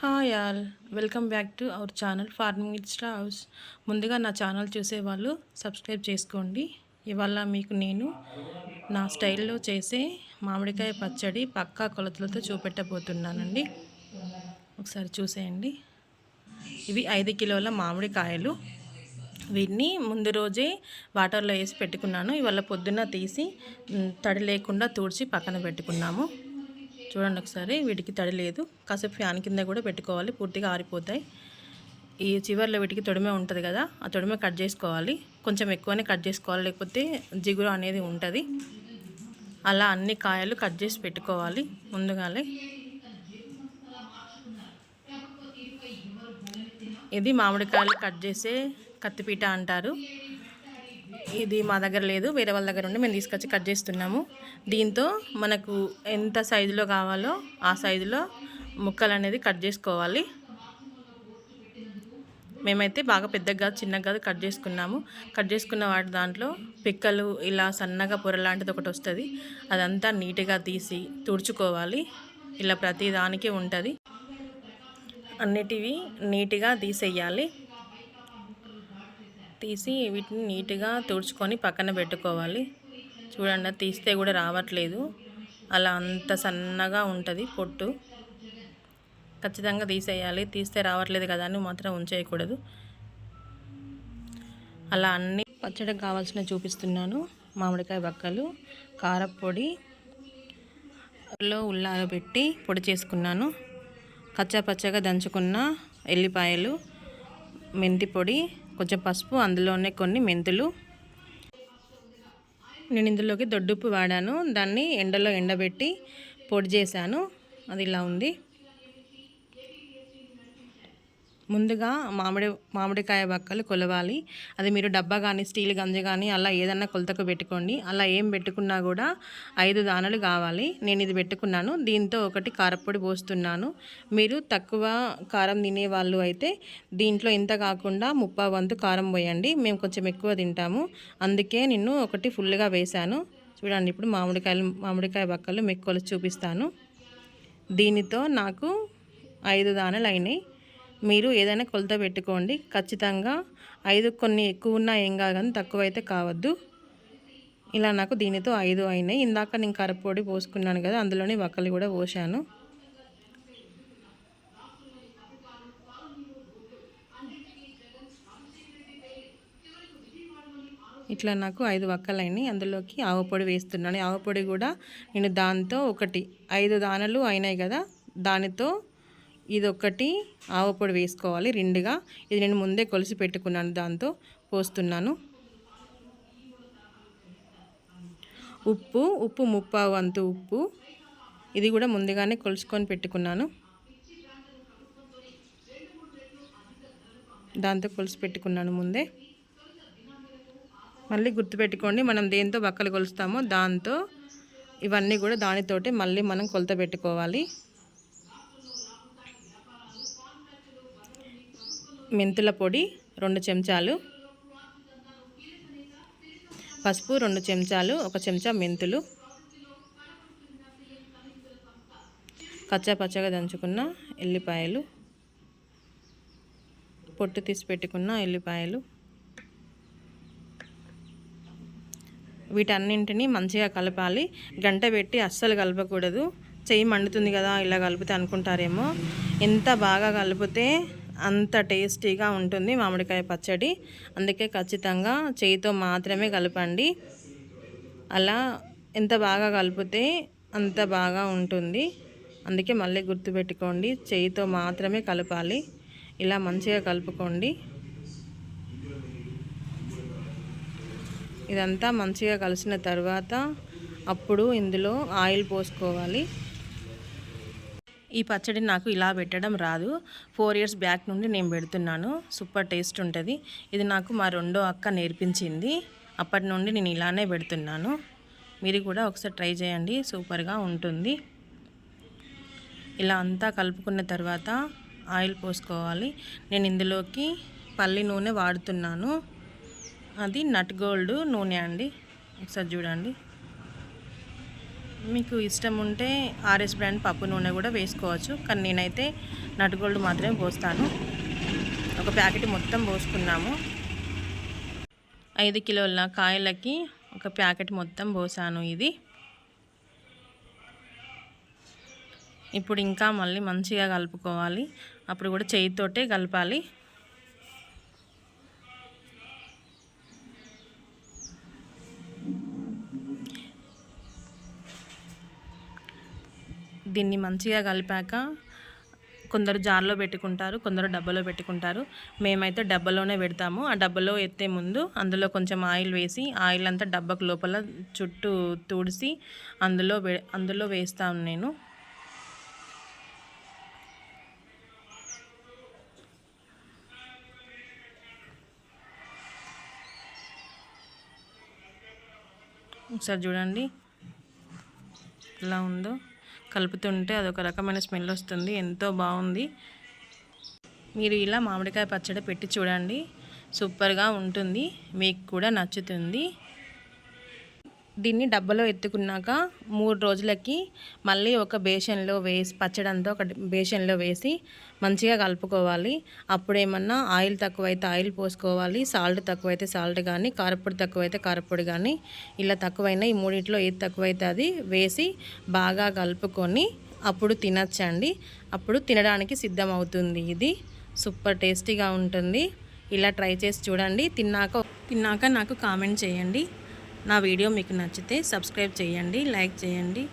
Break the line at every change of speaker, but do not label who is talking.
Hi all welcome back to our channel farming with stars ముందుగా నా channel చూసేవాళ్ళు subscribe చేసుకోండి. ఇవాళ మీకు నేను నా స్టైల్లో చేసే మామిడికాయ పచ్చడి పక్కా కొలతలతో చూపెట్టబోతున్నానండి. ఒకసారి చూసేయండి. ఇవి ఐదు కిలోల మామిడికాయలు. వీటిని ముందు రోజే వాటర్లో వేసి పెట్టుకున్నాను. ఇవాళ పొద్దున్న తీసి తడి లేకుండా తుడిచి పక్కన పెట్టుకున్నాము. చూడండి ఒకసారి వీటికి తడి లేదు. కాసేపు ఫ్యాన్ కింద కూడా పెట్టుకోవాలి పూర్తిగా ఆరిపోతాయి. ఈ చివర్లో వీటికి తొడిమే ఉంటుంది కదా ఆ తొడిమే కట్ చేసుకోవాలి. కొంచెం ఎక్కువనే కట్ చేసుకోవాలి లేకపోతే జిగురు అనేది ఉంటుంది. అలా అన్ని కాయలు కట్ చేసి పెట్టుకోవాలి ముందుగానే. ఇది మామిడికాయలు కట్ చేసే కత్తిపీట అంటారు. ఇది మా దగ్గర లేదు వేరే వాళ్ళ దగ్గర ఉండి మేము తీసుకొచ్చి కట్ చేస్తున్నాము. దీంతో మనకు ఎంత సైజులో కావాలో ఆ సైజులో ముక్కలు అనేది కట్ చేసుకోవాలి. మేమైతే బాగా పెద్దగా చిన్నగా కట్ చేసుకున్నాము. కట్ చేసుకున్న వాటి దాంట్లో పిక్కలు ఇలా సన్నగా పొర లాంటిది ఒకటి వస్తుంది. అదంతా నీట్గా తీసి తుడుచుకోవాలి. ఇలా ప్రతి దానికి ఉంటుంది. అన్నిటివి నీట్గా తీసేయాలి. తీసి వీటిని నీట్గా తుడుచుకొని పక్కన పెట్టుకోవాలి. చూడండి తీస్తే కూడా రావట్లేదు. అలా అంత సన్నగా ఉంటుంది పొట్టు. ఖచ్చితంగా తీసేయాలి. తీస్తే రావట్లేదు కదా అని మాత్రం ఉంచేయకూడదు. అలా అన్ని పచ్చడికి కావాల్సిన చూపిస్తున్నాను. మామిడికాయ బక్కలు కారపొడి లో ఉల్లార పెట్టి పొడి చేసుకున్నాను. కచ్చా పచ్చగా దంచుకున్న ఎల్లిపాయలు మెంతి పొడి కొంచెం పసుపు అందులోనే కొన్ని మెంతులు. నేను ఇందులోకి దొడ్డుప్పు వాడాను. దాన్ని ఎండలో ఎండబెట్టి పొడి చేశాను. అది ఇలా ఉంది. ముందుగా మామిడి మామిడికాయ బక్కలు కొలవాలి. అది మీరు డబ్బా కానీ స్టీల్ గంజ కానీ అలా ఏదన్నా కొలతకు పెట్టుకోండి. అలా ఏం పెట్టుకున్నా కూడా ఐదు దానలు కావాలి. నేను ఇది పెట్టుకున్నాను. దీంతో ఒకటి కారపొడి పోస్తున్నాను. మీరు తక్కువ కారం తినే వాళ్ళు అయితే దీంట్లో ఇంత కాకుండా ముప్పా వంతు కారం పోయండి. మేము కొంచెం ఎక్కువ తింటాము. అందుకే నేను ఒకటి ఫుల్గా వేశాను. చూడండి ఇప్పుడు మామిడికాయలు మామిడికాయ బక్కలు మెక్కలు చూపిస్తాను. దీనితో నాకు ఐదు దానలు అయినాయి. మీరు ఏదైనా కొలత పెట్టుకోండి. ఖచ్చితంగా ఐదు కొన్ని ఎక్కువ ఉన్నా ఏం కాదు కానీ తక్కువ అయితే కావద్దు. ఇలా నాకు దీనితో ఐదు అయినాయి. ఇందాక నేను కరపొడి పోసుకున్నాను కదా అందులోనే వక్కలు కూడా పోసాను. ఇట్లా నాకు ఐదు వక్కలు అయినాయి. అందులోకి ఆవు పొడి వేస్తున్నాను. ఆవు పొడి కూడా నేను దాంతో ఒకటి ఐదు దానలు అయినాయి కదా దానితో ఇది ఒకటి ఆవు పొడి వేసుకోవాలి రెండుగా. ఇది నేను ముందే కొలిసి పెట్టుకున్నాను దాంతో పోస్తున్నాను. ఉప్పు ఉప్పు ముప్పావు వంతు ఉప్పు. ఇది కూడా ముందుగానే కొలుసుకొని పెట్టుకున్నాను. దాంతో కొలిసి పెట్టుకున్నాను ముందే. మళ్ళీ గుర్తుపెట్టుకోండి మనం దేంతో బక్కలు కొలుస్తామో దాంతో ఇవన్నీ కూడా దానితోటి మళ్ళీ మనం కొలత పెట్టుకోవాలి. మెంతుల పొడి రెండు చెంచాలు. పసుపు రెండు చెంచాలు ఒక చెంచా మెంతులు. కచ్చా పచ్చగా దంచుకున్న ఎల్లిపాయలు. పొట్టు తీసి పెట్టుకున్న ఎల్లిపాయలు. వీటన్నింటినీ మంచిగా కలపాలి. గంట పెట్టి అస్సలు కలపకూడదు. చెయ్యి మండుతుంది కదా ఇలా కలిపితే అనుకుంటారేమో. ఎంత బాగా కలిపితే అంత టేస్టీగా ఉంటుంది మామిడికాయ పచ్చడి. అందుకే ఖచ్చితంగా చేయితో మాత్రమే కలపండి. అలా ఎంత బాగా కలిపితే అంత బాగా ఉంటుంది. అందుకే మళ్ళీ గుర్తుపెట్టుకోండి చేయితో మాత్రమే కలపాలి. ఇలా మంచిగా కలుపుకోండి. ఇదంతా మంచిగా కలిసిన తర్వాత అప్పుడు ఇందులో ఆయిల్ పోసుకోవాలి. ఈ పచ్చడి నాకు ఇలా పెట్టడం రాదు. ఫోర్ ఇయర్స్ బ్యాక్ నుండి నేను పెడుతున్నాను. సూపర్ టేస్ట్ ఉంటుంది. ఇది నాకు మా రెండో అక్క నేర్పించింది. అప్పటి నుండి నేను ఇలానే పెడుతున్నాను. మీరు కూడా ఒకసారి ట్రై చేయండి. సూపర్గా ఉంటుంది. ఇలా అంతా కలుపుకున్న తర్వాత ఆయిల్ పోసుకోవాలి. నేను ఇందులోకి పల్లి నూనె వాడుతున్నాను. అది నట్ గోల్డ్ నూనె అండి. ఒకసారి చూడండి. మీకు ఇష్టం ఉంటే ఆర్ఎస్ బ్రాండ్ పప్పు నూనె కూడా వేసుకోవచ్చు. కానీ నేనైతే నటుగోల్డ్ మాత్రమే పోస్తాను. ఒక ప్యాకెట్ మొత్తం పోసుకున్నాము. ఐదు కిలోల కాయలకి ఒక ప్యాకెట్ మొత్తం పోసాను ఇది. ఇప్పుడు ఇంకా మళ్ళీ మంచిగా కలుపుకోవాలి. అప్పుడు కూడా చేయితోటే కలపాలి. దీన్ని మంచిగా కలిపాక కొందరు జార్లో పెట్టుకుంటారు కొందరు డబ్బాలో పెట్టుకుంటారు. మేమైతే డబ్బాలోనే పెడతాము. ఆ డబ్బాలో ఎత్తే ముందు అందులో కొంచెం ఆయిల్ వేసి ఆయిల్ అంతా డబ్బాకు లోపల చుట్టూ తుడిసి అందులో వే అందులో వేస్తాను నేను. ఒకసారి చూడండి. ఎలా ఉందో. కలుపుతుంటే అదొక రకమైన స్మెల్ వస్తుంది. ఎంతో బాగుంది. మీరు ఇలా మామిడికాయ పచ్చడి పెట్టి చూడండి. సూపర్గా ఉంటుంది. మీకు కూడా నచ్చుతుంది. దీన్ని డబ్బాలో ఎత్తుకున్నాక మూడు రోజులకి మళ్ళీ ఒక బేషన్లో వేసి పచ్చడంతో ఒక బేషన్లో వేసి మంచిగా కలుపుకోవాలి. అప్పుడు ఏమన్నా ఆయిల్ తక్కువైతే ఆయిల్ పోసుకోవాలి సాల్ట్ తక్కువైతే సాల్ట్ కానీ కారపొడి తక్కువైతే కారపొడి కానీ ఇలా తక్కువైనా ఈ మూడింటిలో ఏది తక్కువైతే అది వేసి బాగా కలుపుకొని అప్పుడు తినచ్చండి. అప్పుడు తినడానికి సిద్ధం అవుతుంది ఇది. సూపర్ టేస్టీగా ఉంటుంది. ఇలా ట్రై చేసి చూడండి. తిన్నాక తిన్నాక నాకు కామెంట్ చేయండి. నా వీడియో మీకు నచ్చితే సబ్స్క్రైబ్ చేయండి లైక్ చేయండి.